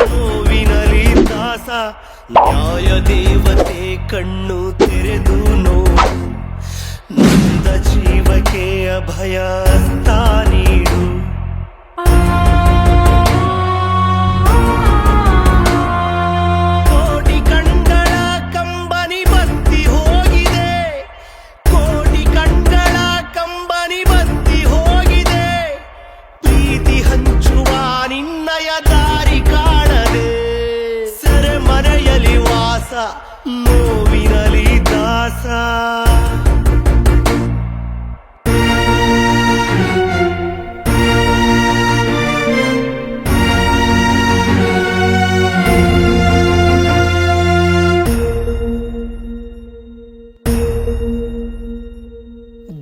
ನೋವಿನಲಿ ದಾಸ ನ್ಯಾಯ ದೇವತೆ ಕಣ್ಣು ತೆರೆದು ನೋ ನೊಂದ ಜೀವಕ್ಕೆ ಅಭಯ ವಾಸ ನೋವಿನಲಿ ದಾಸ.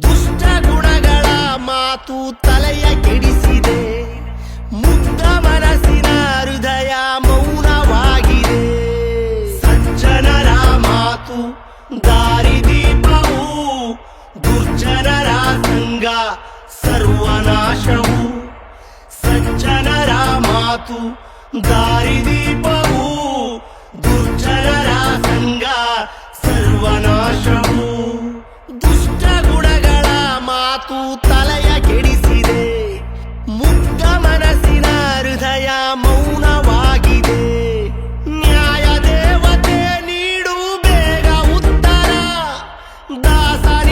ದುಷ್ಟ ಗುಣಗಳ ಮಾತು ತಲೆಯ ಸಂಗ ಸರ್ವನಾಶವು ಸಜ್ಜನರ ಮಾತು ದಾರಿದೀಪವು ದುರ್ಜನರ ಸಂಗ ಸರ್ವನಾಶವು. ದುಷ್ಟ ಗುಣಗಳ ಮಾತು ತಲೆಯ ಕೆಡಿಸಿದೆ, ಮುಗ್ಧ ಮನಸ್ಸಿನ ಹೃದಯ ಮೌನವಾಗಿದೆ. ನ್ಯಾಯ ದೇವತೆ ನೀಡು ಬೇಗ ಉತ್ತರ ದಾಸನಿಲ್ಲದೆ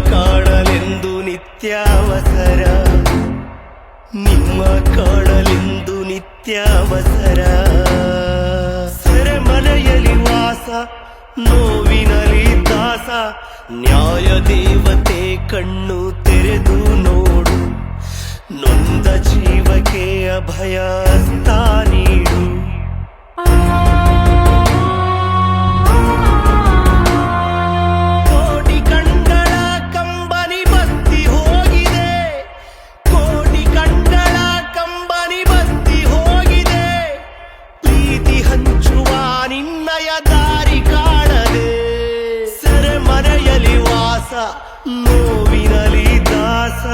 ಕಾಣಲೆಂದು ನಿತ್ಯಾವಸರ. ನಿಮ್ಮ ಕಾಣಲೆಂದು ನಿತ್ಯಾವಸರ. ಸೆರೆಮನೆಯಲ್ಲಿ ವಾಸ ನೋವಿನಲಿ ದಾಸ. ನ್ಯಾಯ ದೇವತೆ ಕಣ್ಣು ತೆರೆದು ನೋಡು ಸೆರೆಮನೆಯಲ್ಲಿ ವಾಸ ನೋವಿನಲಿ ದಾಸ